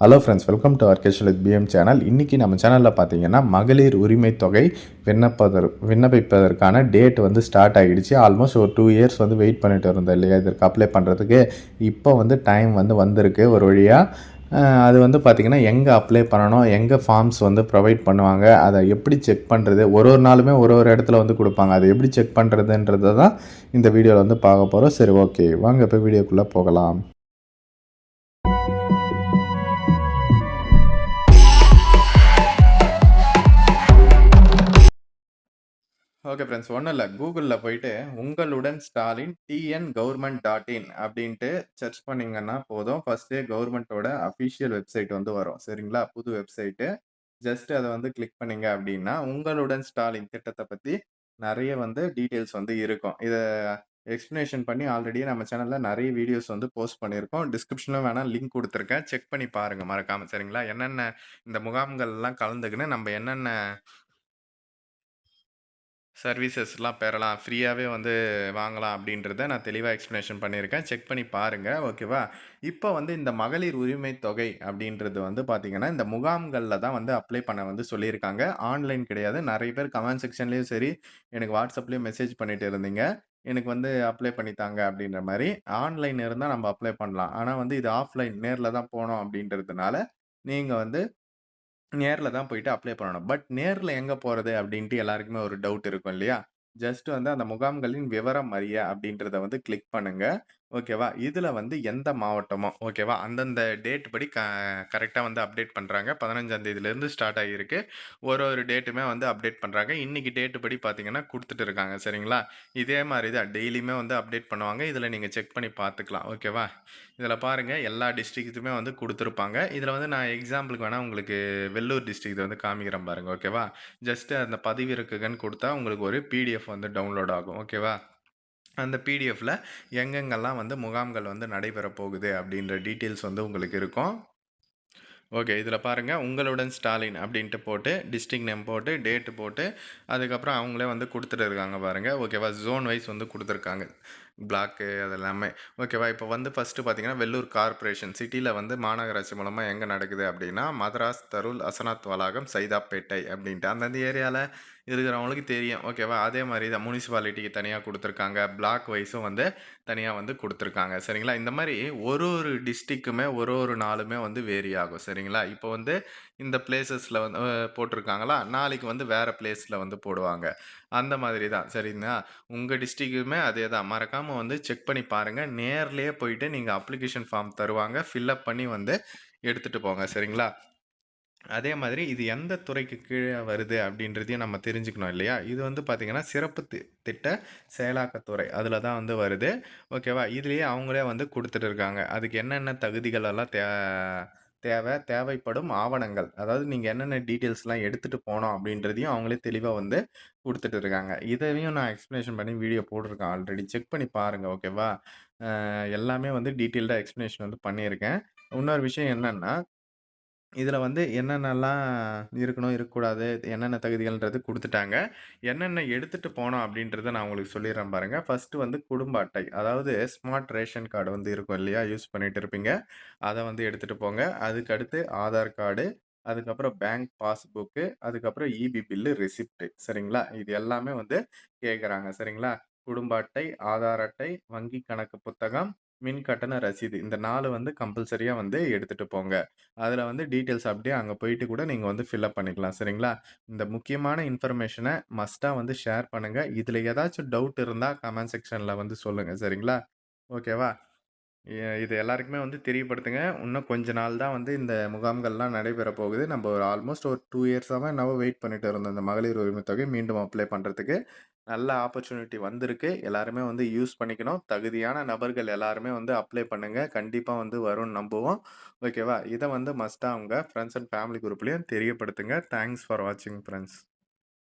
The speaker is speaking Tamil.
ஹலோ ஃப்ரெண்ட்ஸ் வெல்கம் டு ஆர்கேஷன் வித் பிஎம் சேனல் இன்றைக்கி நம்ம சேனலில் பார்த்தீங்கன்னா மகளிர் உரிமை தொகை விண்ணப்பதற் விண்ணப்பிப்பதற்கான டேட் வந்து ஸ்டார்ட் ஆகிடுச்சு ஆல்மோஸ்ட் ஒரு டூ இயர்ஸ் வந்து வெயிட் பண்ணிட்டு இருந்தோம் இல்லையா? இதற்கு அப்ளை பண்ணுறதுக்கு இப்போ வந்து டைம் வந்து வந்திருக்கு ஒரு வழியாக அது வந்து பார்த்திங்கன்னா எங்கே அப்ளை பண்ணணும்? எங்கே ஃபார்ம்ஸ் வந்து ப்ரொவைட் பண்ணுவாங்க? அதை எப்படி செக் பண்ணுறது ஒரு ஒரு நாளுமே ஒரு ஒரு இடத்துல வந்து கொடுப்பாங்க. அதை எப்படி செக் பண்ணுறதுன்றதை தான் இந்த வீடியோவில் வந்து பார்க்க போகிறோம் சரி ஓகே வாங்க இப்போ வீடியோக்குள்ளே போகலாம். ஓகே ஃப்ரெண்ட்ஸ் ஒன்றும் இல்லை. கூகுளில் போயிட்டு உங்களுடன் Stalin TN government dot in அப்படின்ட்டு சர்ச் பண்ணிங்கன்னா போதும். ஃபஸ்ட்டே கவர்மெண்ட்டோட அஃபிஷியல் வெப்சைட் வந்து வரும். சரிங்களா? புது வெப்சைட்டு ஜஸ்ட் அதை வந்து கிளிக் பண்ணிங்க அப்படின்னா உங்களுடன் ஸ்டாலின் திட்டத்தை பற்றி நிறைய வந்து டீட்டெயில்ஸ் வந்து இருக்கும். இதை எக்ஸ்ப்ளனேஷன் பண்ணி ஆல்ரெடி நம்ம சேனலில் நிறைய வீடியோஸ் வந்து போஸ்ட் பண்ணியிருக்கோம். டிஸ்கிரிப்ஷனில் வேணால் லிங்க் கொடுத்துருக்கேன். செக் பண்ணி பாருங்கள் மறக்காமல் சரிங்களா? என்னென்ன இந்த முகாம்கள்லாம் கலந்துக்கின்னு நம்ம என்னென்ன சர்வீசஸ்லாம் பெறலாம் ஃப்ரீயாகவே வந்து வாங்கலாம் அப்படின்றத நான் தெளிவாக எக்ஸ்ப்ளனேஷன் பண்ணியிருக்கேன். செக் பண்ணி பாருங்கள் ஓகேவா? இப்போ வந்து இந்த மகளிர் உரிமை தொகை அப்படின்றது வந்து பார்த்திங்கன்னா இந்த முகாம்களில் தான் வந்து அப்ளை பண்ண வந்து சொல்லியிருக்காங்க. ஆன்லைன் கிடையாது. நிறைய பேர் கமெண்ட் செக்ஷன்லேயும் சரி எனக்கு வாட்ஸ்அப்லேயும் மெசேஜ் பண்ணிட்டு இருந்தீங்க. எனக்கு வந்து அப்ளை பண்ணித்தாங்க அப்படின்ற மாதிரி ஆன்லைன் இருந்தால் நம்ம அப்ளை பண்ணலாம். ஆனால் வந்து இது ஆஃப்லைன் நேரில் தான் போனோம் அப்படின்றதுனால நீங்கள் வந்து நேரில் தான் போயிட்டு அப்ளை பண்ணணும். பட் நேரில் எங்கே போகிறது அப்படின்ட்டு எல்லாருக்குமே ஒரு டவுட் இருக்கும் இல்லையா? ஜஸ்ட் வந்து அந்த முகாம்களின் விவரம் அறிய அப்படின்றத வந்து கிளிக் பண்ணுங்கள் ஓகேவா? இதுல வந்து எந்த மாவட்டமோ ஓகேவா? அந்தந்த டேட் படி க கரெக்ட்டா வந்து அப்டேட் பண்றாங்க. 15ஆம் ஸ்டார்ட் ஆகியிருக்கு. ஒரு ஒரு டேட்டுமே வந்து அப்டேட் பண்றாங்க. இன்னைக்கு டேட்டு படி பார்த்தீங்கன்னா குடுத்துட்டு இருக்காங்க. சரிங்களா? இதே மாரி தான் டெய்லியுமே வந்து அப்டேட் பண்ணுவாங்க. இதுல நீங்க செக் பண்ணி பார்த்துக்கலாம். ஓகேவா? இதுல பாருங்க எல்லா டிஸ்ட்ரிக்ட்டுமே வந்து குடுத்துருப்பாங்க. இதுல வந்து நான் எக்ஸாம்பிளுக்கு வேணா உங்களுக்கு வெள்ளூர் டிஸ்ட்ரிக்ட் வந்து காமிக்கிறேன் பாருங்க. ஓகேவா? ஜஸ்ட் அந்த பதிவிறக்குகன்னு குடுத்தா உங்களுக்கு ஒரு பிடிஎஃப் வந்து டவுன்லோட் ஆகும். ஓகேவா? அந்த பிடிஎஃப்ல எங்கெங்கெல்லாம் வந்து முகாம்கள் வந்து நடைபெற போகுது அப்படின்ற டீட்டெயில்ஸ் வந்து உங்களுக்கு இருக்கும். ஓகே. இதில் பாருங்கள் உங்களுடன் ஸ்டாலின் அப்படின்ட்டு போட்டு, டிஸ்ட்ரிக் நேம் போட்டு, டேட்டு போட்டு, அதுக்கப்புறம் அவங்களே வந்து கொடுத்துட்ருக்காங்க பாருங்கள் ஓகேவா? ஜோன் வைஸ் வந்து கொடுத்துருக்காங்க பிளாக்கு அதெல்லாமே ஓகேவா? இப்போ வந்து ஃபஸ்ட்டு பார்த்தீங்கன்னா, வெள்ளூர் கார்ப்பரேஷன் சிட்டியில் வந்து மாநகராட்சி மூலமாக எங்கே நடக்குது அப்படின்னா, மதராஸ், தருள் அசனாத் வளாகம், சைதாப்பேட்டை அப்படின்ட்டு. அந்தந்த ஏரியாவில் இருக்கிறவங்களுக்கு தெரியும். ஓகேவா? அதே மாதிரி தான் முனிசிபாலிட்டிக்கு தனியாக கொடுத்துருக்காங்க பிளாக் வைஸும் வந்து தனியாக வந்து கொடுத்துருக்காங்க சரிங்களா? இந்த மாதிரி ஒரு ஒரு டிஸ்ட்ரிக்குமே ஒரு ஒரு நாளுமே வந்து வேரி ஆகும். சரிங்களா? இப்போ வந்து இந்த பிளேசஸில் வந்து போட்டிருக்காங்களா, நாளைக்கு வந்து வேறு பிளேஸில் வந்து போடுவாங்க. அந்த மாதிரி தான். சரிங்களா? உங்கள் டிஸ்ட்ரிக்குமே அதே தான். மறக்காமல் வந்து செக் பண்ணி பாருங்கள் நேர்லேயே போயிட்டு நீங்கள் அப்ளிகேஷன் ஃபார்ம் தருவாங்க. ஃபில்லப் பண்ணி வந்து எடுத்துகிட்டு போங்க. சரிங்களா? அதே மாதிரி இது எந்த துறைக்கு கீழே வருது அப்படின்றதையும் நம்ம தெரிஞ்சுக்கணும் இல்லையா? இது வந்து பார்த்திங்கன்னா சிறப்பு தி திட்ட செயலாக்கத்துறை. அதில் தான் வந்து வருது. ஓகேவா? இதுலேயே அவங்களே வந்து கொடுத்துட்டு இருக்காங்க. அதுக்கு என்னென்ன தகுதிகள் எல்லாம் தே தேவை, தேவைப்படும் ஆவணங்கள். அதாவது நீங்கள் என்னென்ன டீட்டெயில்ஸ்லாம் எடுத்துகிட்டு போனோம் அப்படின்றதையும் அவங்களே தெளிவாக வந்து கொடுத்துட்டு இருக்காங்க. இதையும் நான் எக்ஸ்ப்ளனேஷன் பண்ணி வீடியோ போட்டிருக்கேன் ஆல்ரெடி. செக் பண்ணி பாருங்கள் ஓகேவா? எல்லாமே வந்து டீட்டெயில்டாக எக்ஸ்ப்ளனேஷன் வந்து பண்ணியிருக்கேன். இன்னொரு விஷயம் என்னென்னா இதில் வந்து என்னென்னலாம் இருக்கணும், இருக்கக்கூடாது, என்னென்ன தகுதிகள்ன்றது குடுத்துட்டாங்க. என்னென்ன எடுத்துட்டு போனோம் அப்படின்றத நான் உங்களுக்கு சொல்லிர்றேன் பாருங்க. ஃபர்ஸ்ட்டு வந்து குடும்ப அட்டை. அதாவது ஸ்மார்ட் ரேஷன் கார்டு வந்து இருக்கும் இல்லையா? யூஸ் பண்ணிட்டு இருப்பீங்க. அத வந்து எடுத்துட்டு போங்க. அதுக்கு அடுத்து ஆதார் கார்டு, அதுக்கப்புறம் பேங்க் பாஸ்புக்கு, அதுக்கப்புறம் ஈபி பில்லு, ரெசிப்ட் சரிங்களா? இது எல்லாமே வந்து கேட்கறாங்க. சரிங்களா? குடும்ப அட்டை, ஆதார் அட்டை, வங்கி கணக்கு புத்தகம், மின் கட்டண ரசீது. இந்த நாலு வந்து கம்பல்சரியா வந்து எடுத்துட்டு போங்க. அதில் வந்து டீட்டெயில்ஸ் அப்படியே அங்க போயிட்டு கூட நீங்க வந்து ஃபில்அப் பண்ணிக்கலாம். சரிங்களா? இந்த முக்கியமான இன்ஃபர்மேஷன மஸ்ட்டா வந்து ஷேர் பண்ணுங்க. இதில் ஏதாச்சும் டவுட் இருந்தா கமெண்ட் செக்ஷன்ல வந்து சொல்லுங்க. சரிங்களா? ஓகேவா? இது எல்லாருக்குமே வந்து தெரியப்படுத்துங்க. இன்னும் கொஞ்ச நாள் தான் வந்து இந்த முகாம்கள்லாம் நடைபெற போகுது. நம்ம ஒரு ஆல்மோஸ்ட் ஒரு டூ இயர்ஸாக நம்ம வெயிட் பண்ணிட்டு இருந்தோம். இந்த மகளிர் உரிமை தொகை மீண்டும் அப்ளை பண்ணுறதுக்கு நல்ல ஆப்பர்ச்சுனிட்டி வந்திருக்கு. எல்லாருமே வந்து யூஸ் பண்ணிக்கணும். தகுதியான நபர்கள் எல்லாருமே வந்து அப்ளை பண்ணுங்கள் கண்டிப்பாக வந்து வரும்னு நம்புவோம். ஓகேவா? இதை வந்து மஸ்ட்டாக அவங்க ஃப்ரெண்ட்ஸ் அண்ட் ஃபேமிலி குரூப்லேயும் தெரியப்படுத்துங்க. தேங்க்ஸ் ஃபார் வாட்சிங் ஃப்ரெண்ட்ஸ்